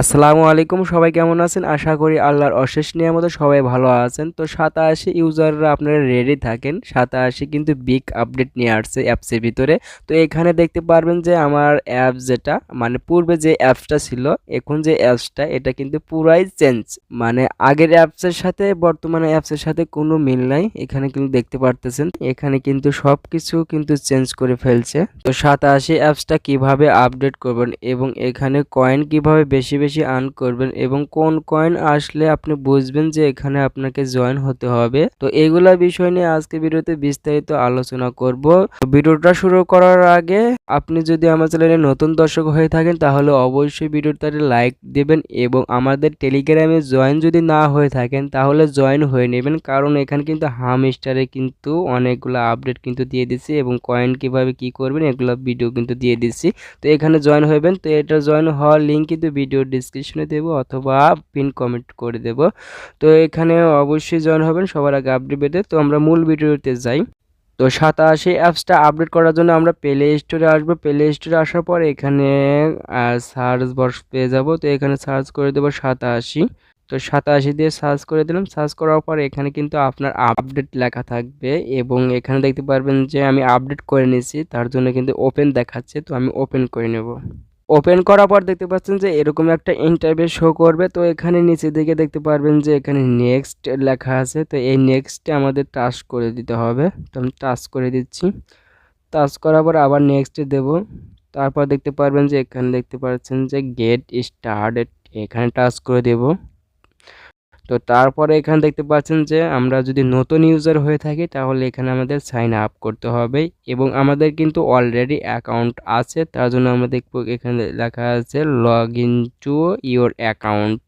আসসালামু আলাইকুম, সবাই কেমন আছেন? আশা করি আল্লাহর অশেষ নিয়ামতে সবাই ভালো আছেন। তো সাতাশি ইউজাররা আপনারা রেডি থাকেন। সাতাশি কিন্তু বিগ আপডেট নিয়ে আসছে অ্যাপসের ভিতরে। তো এখানে দেখতে পারবেন যে আমার অ্যাপ যেটা মানে পূর্বে যে অ্যাপসটা ছিল, এখন যে অ্যাপসটা এটা কিন্তু পুরাই চেঞ্জ মানে আগের অ্যাপসের সাথে বর্তমানে অ্যাপসের সাথে কোনো মিল নাই। এখানে কিন্তু দেখতে পারতেছেন, এখানে কিন্তু সব কিছু কিন্তু চেঞ্জ করে ফেলছে। তো সাতাশি অ্যাপসটা কীভাবে আপডেট করবেন এবং এখানে কয়েন কীভাবে বেশি বেশি আর্ন করবেন এবং কোন কয়েন আসলে আপনি বুঝবেন যে এখানে আপনাকে জয়েন হতে হবে। তো এগুলা বিষয় নিয়ে আজকে ভিডিওতে বিস্তারিত আলোচনা করব। ভিডিওটা শুরু করার আগে আপনি যদি আমার চ্যানেলে নতুন দর্শক হয়ে থাকেন, তাহলে অবশ্যই ভিডিওটাতে লাইক দেবেন এবং আমাদের টেলিগ্রামে জয়েন যদি না হয়ে থাকেন, তাহলে জয়েন হয়ে নেবেন। কারণ এখানে কিন্তু হাম স্টারে কিন্তু অনেকগুলো আপডেট কিন্তু দিয়ে দিচ্ছি এবং কয়েন কীভাবে কি করবেন, এগুলো ভিডিও কিন্তু দিয়ে দিচ্ছি। তো এখানে জয়েন হবেন। তো এটা জয়েন হওয়ার লিঙ্ক কিন্তু ভিডিও ডিসক্রিপশনে দেবো অথবা পিন কমেন্ট করে দেব। তো এখানে অবশ্যই জয়েন হবেন, সবার আগে আপডেট পেতে। তো আমরা মূল ভিডিওতে যাই। তো সাতাশি অ্যাপসটা আপডেট করার জন্য আমরা প্লে স্টোরে আসব। প্লে স্টোরে আসার পর এখানে সার্চ বক্স পেয়ে যাব। তো এখানে সার্চ করে দেবো সাতাশি। তো সাতাশি দিয়ে সার্চ করে দিলাম। সার্চ করার পর এখানে কিন্তু আপনার আপডেট লেখা থাকবে এবং এখানে দেখতে পারবেন যে আমি আপডেট করে নিয়েছি। তার জন্য কিন্তু ওপেন দেখাচ্ছে। তো আমি ওপেন করে নেব। ওপেন করার পর দেখতে পাচ্ছেন যে এরকম একটা ইন্টারভিউ শো করবে। তো এখানে নিচে দিকে দেখতে পারবেন যে এখানে নেক্সট লেখা আছে। তো এই নেক্সটে আমাদের টাচ করে দিতে হবে। তো আমি টাচ করে দিচ্ছি। টাচ করার পর আবার নেক্সটে দেব। তারপর দেখতে পারবেন যে এখানে দেখতে পাচ্ছেন যে গেট স্টার্টেড এখানে টাচ করে দেব। তো তারপরে এখানে দেখতে পাচ্ছেন যে আমরা যদি নতুন ইউজার হয়ে থাকি, তাহলে এখানে আমাদের সাইন আপ করতে হবে এবং আমাদের কিন্তু অলরেডি অ্যাকাউন্ট আছে। তার জন্য আমরা দেখব এখানে লেখা আছে log in to your account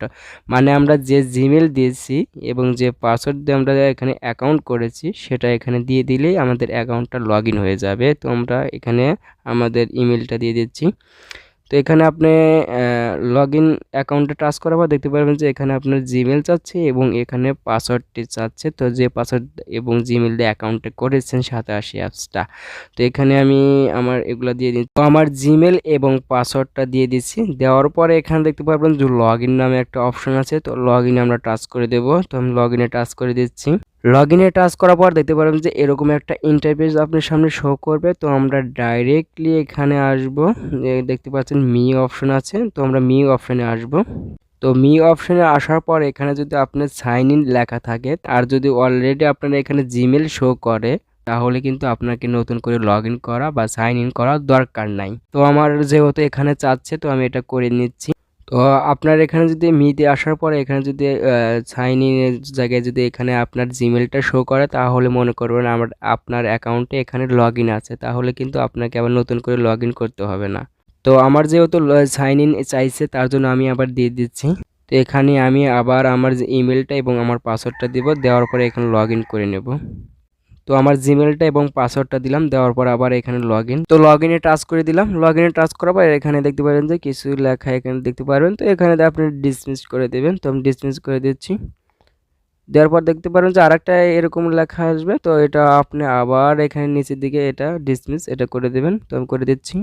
মানে আমরা যে জিমেল দিয়েছি এবং যে পাসওয়ার্ড দিয়ে আমরা এখানে অ্যাকাউন্ট করেছি, সেটা এখানে দিয়ে দিলেই আমাদের অ্যাকাউন্টটা লগ হয়ে যাবে। তো আমরা এখানে আমাদের ইমেলটা দিয়ে দিচ্ছি। তো এখানে আপনি লগ ইন অ্যাকাউন্টে টাচ করার পর দেখতে পারবেন যে এখানে আপনার জিমেল চাচ্ছে এবং এখানে পাসওয়ার্ডটি চাচ্ছে। তো যে পাসওয়ার্ড এবং জিমেল দিয়ে অ্যাকাউন্টে করেছেন সাতাশি অ্যাপসটা তো এখানে আমি আমার এগুলো দিয়ে দিই তো আমার জিমেল এবং পাসওয়ার্ডটা দিয়ে দিচ্ছি। দেওয়ার পরে এখানে দেখতে পারবেন যে লগ ইন নামে একটা অপশন আছে। তো লগ আমরা টাচ করে দেবো। তো আমি লগ ইনে টাচ করে দিচ্ছি। লগ ইনে টাচ করার পর দেখতে পারবেন যে এরকম একটা ইন্টারফেস আপনার সামনে শো করবে। তো আমরা ডাইরেক্টলি এখানে আসব। দেখতে পাচ্ছেন মি অপশন আছে। তো আমরা মি অপশনে আসব। তো মি অপশনে আসার পর এখানে যদি আপনার সাইন ইন লেখা থাকে, আর যদি অলরেডি আপনার এখানে জিমেল শো করে, তাহলে কিন্তু আপনাকে নতুন করে লগ করা বা সাইন ইন করার দরকার নাই। তো আমার যেহেতু এখানে চাচ্ছে, তো আমি এটা করে নিচ্ছি। তো আপনার এখানে যদি মিতে আসার পরে এখানে যদি সাইন ইনের জায়গায় যদি এখানে আপনার জিমেলটা শো করে, তাহলে মনে করবেন আমার, আপনার অ্যাকাউন্টে এখানে লগ ইন আছে। তাহলে কিন্তু আপনাকে আবার নতুন করে লগ ইন করতে হবে না। তো আমার যেহেতু সাইন ইন চাইছে, তার জন্য আমি আবার দিয়ে দিচ্ছি। তো এখানে আমি আবার আমার ইমেলটা এবং আমার পাসওয়ার্ডটা দিব, দেওয়ার পরে এখানে লগ ইন করে নেব। তো আমার জিমেলটা এবং পাসওয়ার্ডটা দিলাম, দেওয়ার পর আবার এখানে লগ ইন তো লগ ইনে টাচ করে দিলাম। লগ ইনে টাচ করার পর এখানে দেখতে পারেন যে কিছু লেখা এখানে দেখতে পারবেন। তো এখানে আপনি ডিসমিস করে দেবেন। তো আমি ডিসমিস করে দিচ্ছি। দেওয়ার পর দেখতে পারবেন যে আরেকটা এরকম লেখা আসবে। তো এটা আপনি আবার এখানে নিচের দিকে এটা ডিসমিস এটা করে দেবেন। তো আমি করে দিচ্ছি।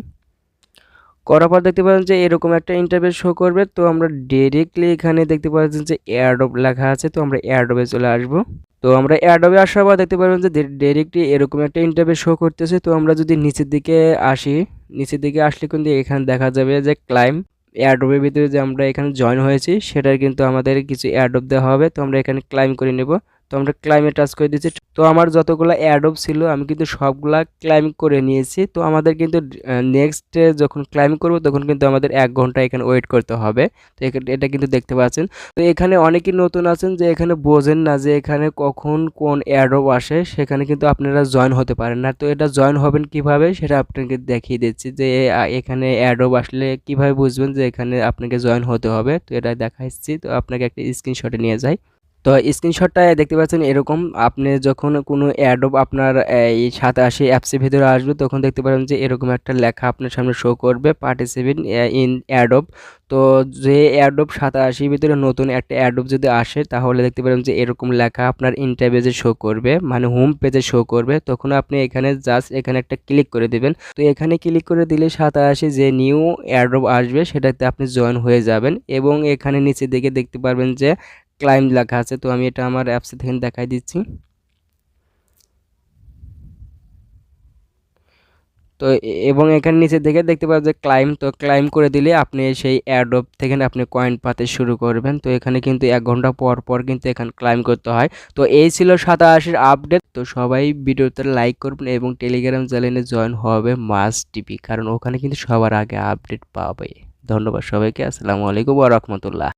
করার পর দেখতে পাচ্ছেন যে এরকম একটা ইন্টারভিউ শো করবে। তো আমরা ডিরেক্টলি এখানে দেখতে পাচ্ছেন যে এয়ারডপ লেখা আছে। তো আমরা এয়ারডপে চলে আসব। তো আমরা এয়ারডপে আসার পর দেখতে পারবেন যে ডিরেক্টলি এরকম একটা ইন্টারভিউ শো করতেছে। তো আমরা যদি নিচের দিকে আসি, নিচের দিকে আসলে কিন্তু এখানে দেখা যাবে যে ক্লাইম এয়ারডপের ভিতরে যে আমরা এখানে জয়েন হয়েছি, সেটার কিন্তু আমাদের কিছু এয়ারডপ দেওয়া হবে। তো আমরা এখানে ক্লাইম করে নেব। তো আমরা ক্লাইমে টাচ করে দিচ্ছি তো আমার যতগুলো অ্যাডব ছিল, আমি কিন্তু সবগুলা ক্লাইম করে নিয়েছি। তো আমাদের কিন্তু নেক্সট যখন ক্লাইম করব, তখন কিন্তু আমাদের এক ঘণ্টা এখানে ওয়েট করতে হবে। তো এটা কিন্তু দেখতে পাচ্ছেন। তো এখানে অনেকেই নতুন আছেন যে এখানে বোঝেন না যে এখানে কখন কোন অ্যাডব আসে, সেখানে কিন্তু আপনারা জয়েন হতে পারেন না। তো এটা জয়েন হবেন কীভাবে, সেটা আপনাকে দেখিয়ে দিচ্ছি যে এখানে অ্যাডব আসলে কীভাবে বুঝবেন যে এখানে আপনাকে জয়েন হতে হবে। তো এটা দেখাচ্ছি, তো আপনাকে একটা স্ক্রিনশটে নিয়ে যাই। তো স্ক্রিনশটটায় দেখতে পাচ্ছেন এরকম। আপনি যখন কোনো অ্যাডব আপনার, এই সাতাশি অ্যাপসের ভিতরে আসবে, তখন দেখতে পারেন যে এরকম একটা লেখা আপনার সামনে শো করবে পার্টিসিপেন্ট ইন অ্যাডব তো যে অ্যাডব সাতাশির ভিতরে নতুন একটা অ্যাডব যদি আসে, তাহলে দেখতে পারেন যে এরকম লেখা আপনার ইন্টারভেজে শো করবে মানে হোম পেজে শো করবে। তখন আপনি এখানে জাস্ট এখানে একটা ক্লিক করে দিবেন। তো এখানে ক্লিক করে দিলে সাতাশি যে নিউ অ্যাডব আসবে, সেটাতে আপনি জয়েন হয়ে যাবেন। এবং এখানে নিচে দিকে দেখতে পারবেন যে ক্লাইম লেখা আছে, তো আমি এটা আমার অ্যাপসে থেকে দেখাই দিচ্ছি। তো এবং এখানে নিচে দেখে দেখতে পাবেন যে ক্লাইম, তো ক্লাইম করে দিলে আপনি সেই অ্যাডপ থেকে আপনি কয়েন পাতে শুরু করবেন। তো এখানে কিন্তু এক ঘণ্টা পর পর কিন্তু এখানে ক্লাইম করতে হয়। তো এই ছিল সাতাশির আপডেট। তো সবাই ভিডিওতে লাইক করবেন এবং টেলিগ্রাম চ্যানেলে জয়েন হবে মাস টিভি, কারণ ওখানে কিন্তু সবার আগে আপডেট পাবে ধন্যবাদ সবাইকে। আসসালামু আলাইকুম রাহমাতুল্লাহ।